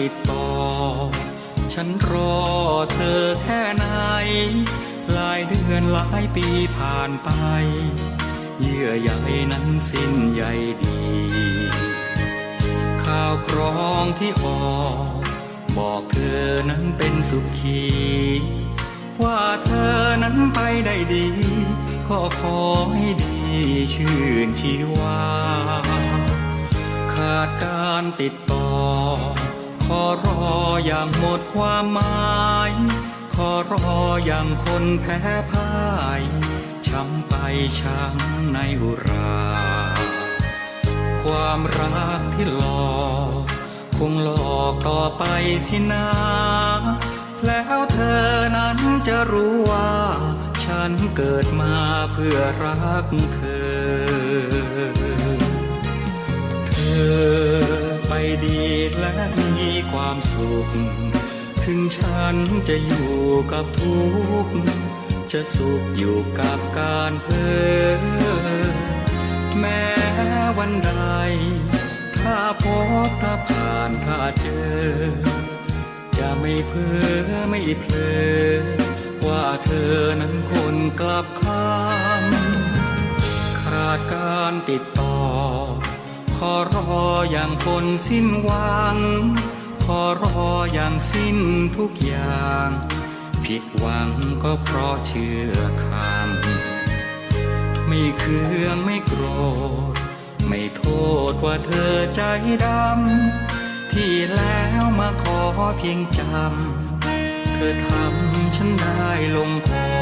ติดต่อ ฉันรอเธอแค่ไหน หลายเดือนหลายปีผ่านไป เยื่อใยนั้นสิ้นใยดี ข่าวกรองที่ออกบอกเธอนั้นเป็นสุขี ว่าเธอนั้นไปได้ดี ก็ขอให้ดีชื่นชีวา ขาดการติดต่อ ขอรออย่างหมดความหมาย ขอรออย่างคนแพ้พ่าย ช้ำไปช้ำในอุรา ความรักที่หลอกคงหลอกต่อไปสินาแล้วเธอนั้นจะรู้ว่า ฉันเกิดมาเพื่อรักเธอ เธอไปดีและ ความสุข ถึงฉันจะอยู่กับทุกข์จะสุขอยู่กับการเพ้อแม้วันใด ถ้าพบถ้าผ่านถ้าเจอ จะไม่เพ้อไม่เพลอว่าเธอนั้นคนกลับคำขาดการติดต่อ ขอรออย่างคนสิ้นหวัง ขอรออย่างสิ้นทุกอย่าง ผิดหวังก็เพราะเชื่อคำไม่เคืองไม่โกรธ ไม่โทษว่าเธอใจดำ ที่แล้วมาขอเพียงจำ เธอทำฉันได้ลงคอ